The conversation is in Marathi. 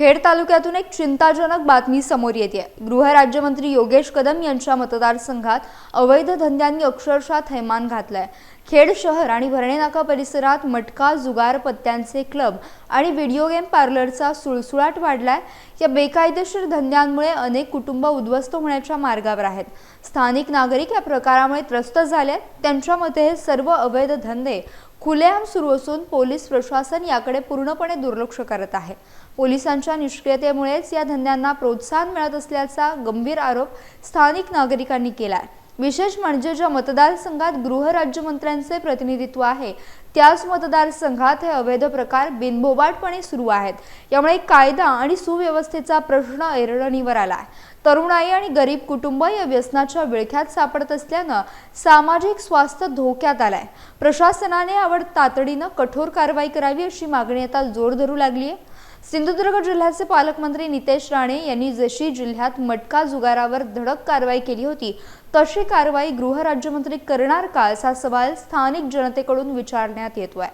खेड तालुक्यातून एक चिंताजनक बातमी समोर येते गृहराज्यमंत्री योगेश कदम यांच्या मतदारसंघात अवैध धंद्यांनी अक्षरशः थैमान घातलाय. खेड शहर आणि भरणे नाका परिसरात मटका जुगार पत्त्यांचे क्लब आणि व्हिडिओ गेम पार्लरचा सुळसुळाट वाढलाय. या बेकायदेशीर धंद्यांमुळे अनेक कुटुंब उद्ध्वस्त होण्याच्या मार्गावर आहेत. स्थानिक नागरिक या प्रकारामुळे त्रस्त झाले आहेत. त्यांच्या मते हे सर्व अवैध धंदे खुलेआम सुरू असून पोलीस प्रशासन याकडे पूर्णपणे दुर्लक्ष करत आहे. पोलिसांच्या निष्क्रियतेमुळेच या धंद्यांना प्रोत्साहन मिळत असल्याचा गंभीर आरोप स्थानिक नागरिकांनी केला आहे विशेष म्हणजे ज्या मतदारसंघात गृहराज्यमंत्र्यांचे प्रतिनिधित्व आहे त्याच मतदारसंघात हे अवैध प्रकार बिनबोबाटपणे सुरू आहेत. यामुळे कायदा आणि सुव्यवस्थेचा प्रश्न ऐरणीवर आहे तरुणाई आणि गरीब कुटुंब या व्यसनाच्या विळख्यात सापडत असल्यानं सामाजिक स्वास्थ्य धोक्यात आलाय. प्रशासनाने यावर तातडीनं कठोर कारवाई करावी अशी मागणी आता जोर धरू लागली आहे सिंधुदुर्ग जिल्ह्याचे पालकमंत्री नितेश राणे यांनी जशी जिल्ह्यात मटका जुगारावर धडक कारवाई केली होती तशी कारवाई गृहराज्यमंत्री करणार का असा सवाल स्थानिक जनतेकडून विचारण्यात येतोय.